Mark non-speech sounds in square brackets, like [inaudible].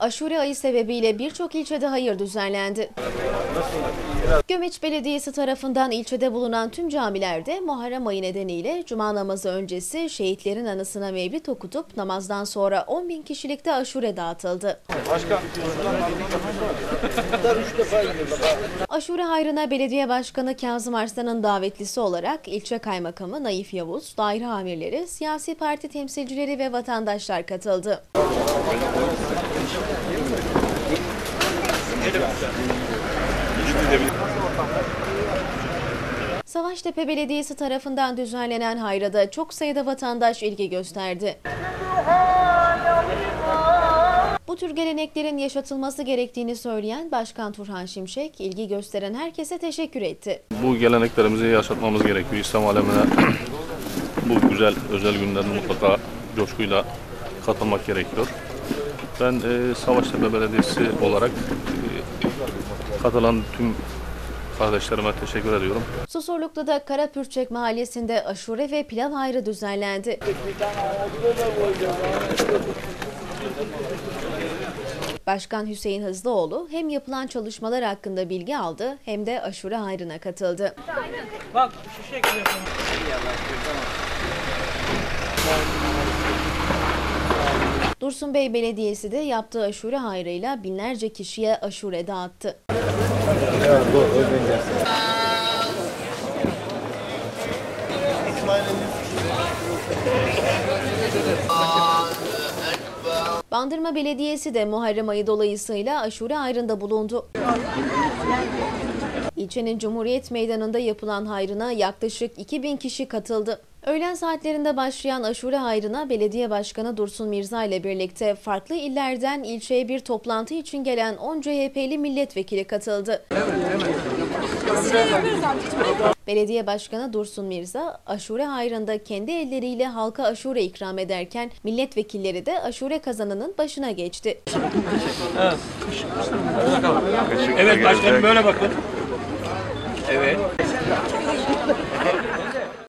Aşure ayı sebebiyle birçok ilçede hayır düzenlendi. Gömeç Belediyesi tarafından ilçede bulunan tüm camilerde Muharrem ayı nedeniyle Cuma namazı öncesi şehitlerin anısına mevlid okutup namazdan sonra 10 bin kişilikte aşure dağıtıldı. Aşure hayrına belediye başkanı Kazım Arslan'ın davetlisi olarak ilçe kaymakamı Naif Yavuz, daire amirleri, siyasi parti temsilcileri ve vatandaşlar katıldı. Savaştepe Belediyesi tarafından düzenlenen hayrada çok sayıda vatandaş ilgi gösterdi. Tür geleneklerin yaşatılması gerektiğini söyleyen Başkan Turhan Şimşek, ilgi gösteren herkese teşekkür etti. Bu geleneklerimizi yaşatmamız gerekiyor. İslam alemine [clears throat] bu güzel özel günlerde mutlaka coşkuyla katılmak gerekiyor. Ben e, Savaştepe Belediyesi olarak e, katılan tüm kardeşlerime teşekkür ediyorum. Susurluk'ta da Karapürçek Mahallesi'nde aşure ve pilav hayrı düzenlendi. Başkan Hüseyin Hızlıoğlu hem yapılan çalışmalar hakkında bilgi aldı hem de aşure hayrına katıldı. Bak ekliyorsun. Dursun Bey Belediyesi de yaptığı aşure hayrıyla binlerce kişiye aşure dağıttı. Bandırma Belediyesi de Muharrem ayı dolayısıyla aşure hayrında bulundu. İlçenin Cumhuriyet Meydanı'nda yapılan hayrına yaklaşık 2000 kişi katıldı. Öğlen saatlerinde başlayan aşure hayrına belediye başkanı Dursun Mirza ile birlikte farklı illerden ilçeye bir toplantı için gelen 10 CHP'li milletvekili katıldı. Belediye Başkanı Dursun Mirza, aşure hayrında kendi elleriyle halka aşure ikram ederken milletvekilleri de aşure kazanının başına geçti. Evet başkanım böyle bakın. Evet.